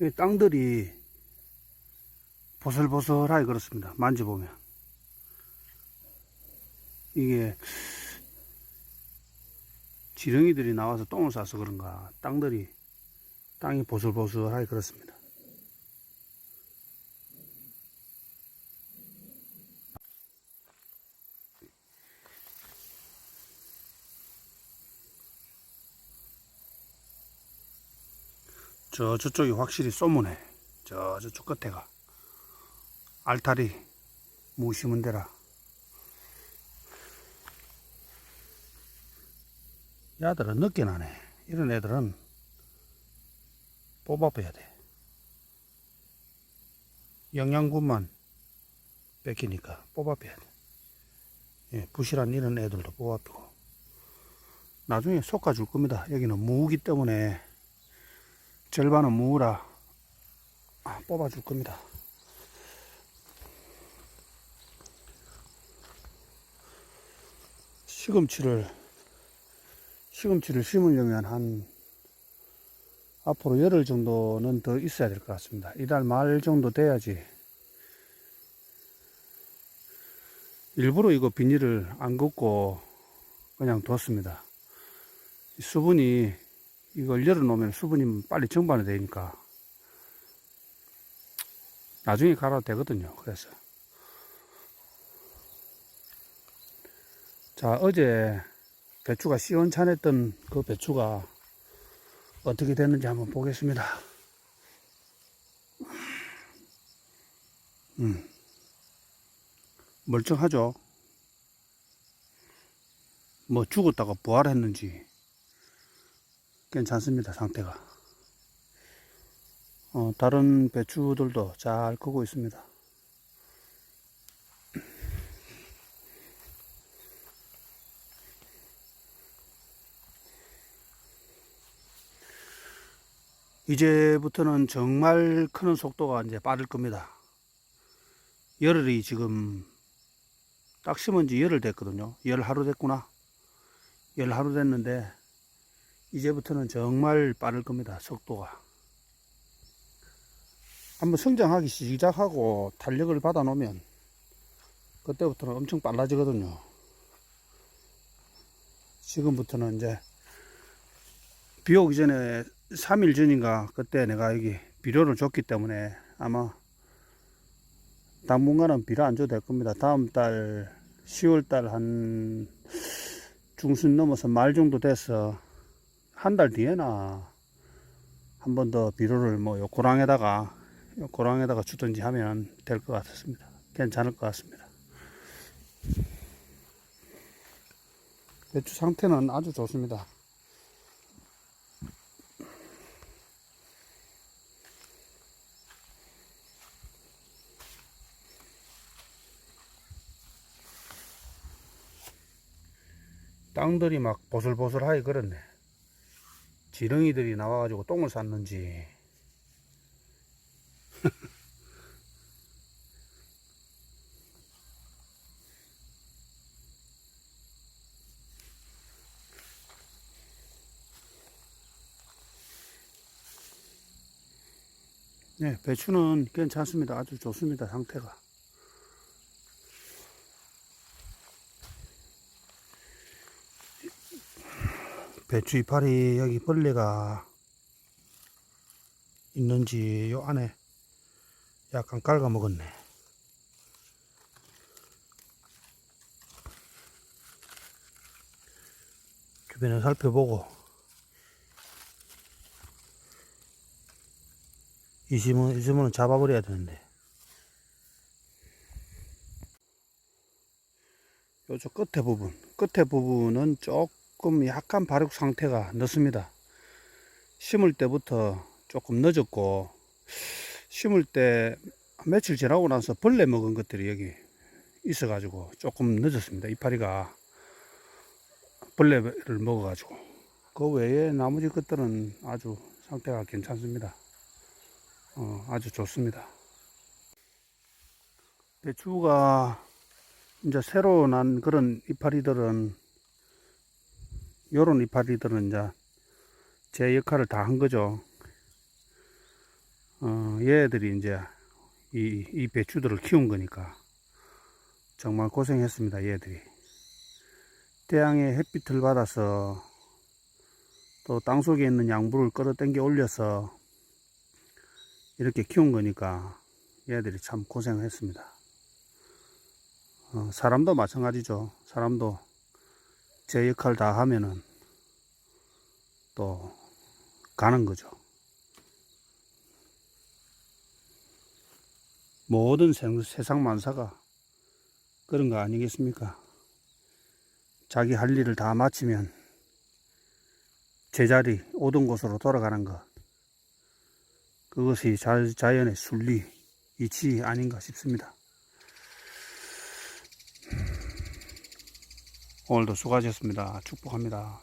이 땅들이 보슬보슬하게 그렇습니다. 만져보면. 이게 지렁이들이 나와서 똥을 싸서 그런가 땅들이 땅이 보슬보슬하게 그렇습니다. 저 저쪽이 확실히 쏘무네. 저 저쪽 끝에가 알타리 무심은 데라. 야들은 늦게 나네. 이런 애들은 뽑아빼야 돼. 영양분만 뺏기니까 뽑아빼야 돼. 예, 부실한 이런 애들도 뽑아빼고. 나중에 솎아줄 겁니다. 여기는 무기 때문에 절반은 무라 아, 뽑아줄 겁니다. 시금치를 시금치를 심으려면 한 앞으로 열흘 정도는 더 있어야 될 것 같습니다. 이달 말 정도 돼야지 일부러 이거 비닐을 안 걷고 그냥 뒀습니다. 이 수분이 이걸 열어놓으면 수분이 빨리 정반이 되니까 나중에 갈아도 되거든요. 그래서 자 어제 배추가 시원찮았던 그 배추가 어떻게 됐는지 한번 보겠습니다. 음 멀쩡하죠. 뭐 죽었다가 부활했는지 괜찮습니다 상태가. 어, 다른 배추들도 잘 크고 있습니다. 이제부터는 정말 크는 속도가 이제 빠를 겁니다. 열흘이 지금 딱 심은 지 열흘 됐거든요. 열 하루 됐구나. 열 하루 됐는데 이제부터는 정말 빠를 겁니다. 속도가. 한번 성장하기 시작하고 탄력을 받아 놓으면 그때부터는 엄청 빨라지거든요. 지금부터는 이제 비 오기 전에 3일 전인가 그때 내가 여기 비료를 줬기 때문에 아마 당분간은 비료 안 줘도 될 겁니다. 다음 달 10월 달 한 중순 넘어서 말 정도 돼서 한 달 뒤에나 한 번 더 비료를 뭐 요 고랑에다가 요 고랑에다가 주든지 하면 될 것 같습니다. 괜찮을 것 같습니다. 배추 상태는 아주 좋습니다. 땅들이 막 보슬보슬하게 그렇네. 지렁이들이 나와가지고 똥을 쌌는지. 네, 배추는 괜찮습니다. 아주 좋습니다. 상태가. 배추 이파리 여기 벌레가 있는지 요 안에 약간 깔아 먹었네. 주변을 살펴보고 있으면 있으면 잡아버려야 되는데. 요쪽 끝에 부분, 끝에 부분은 조금 약간 발육 상태가 늦습니다. 심을 때부터 조금 늦었고, 심을 때 며칠 지나고 나서 벌레 먹은 것들이 여기 있어 가지고 조금 늦었습니다. 이파리가 벌레를 먹어 가지고. 그 외에 나머지 것들은 아주 상태가 괜찮습니다. 어, 아주 좋습니다. 배추가 이제 새로 난 그런 이파리들은 요런 이파리들은 이제 제 역할을 다 한 거죠. 어, 얘들이 이제 이, 이 배추들을 키운 거니까 정말 고생했습니다. 얘들이. 태양의 햇빛을 받아서 또 땅속에 있는 양분을 끌어당겨 올려서 이렇게 키운 거니까 얘들이 참 고생을 했습니다. 어, 사람도 마찬가지죠. 사람도 제 역할 다 하면은 또 가는 거죠. 모든 생- 세상 만사가 그런 거 아니겠습니까? 자기 할 일을 다 마치면 제자리 오던 곳으로 돌아가는 것. 그것이 자, 자연의 순리, 이치 아닌가 싶습니다. 오늘도 수고하셨습니다. 축복합니다.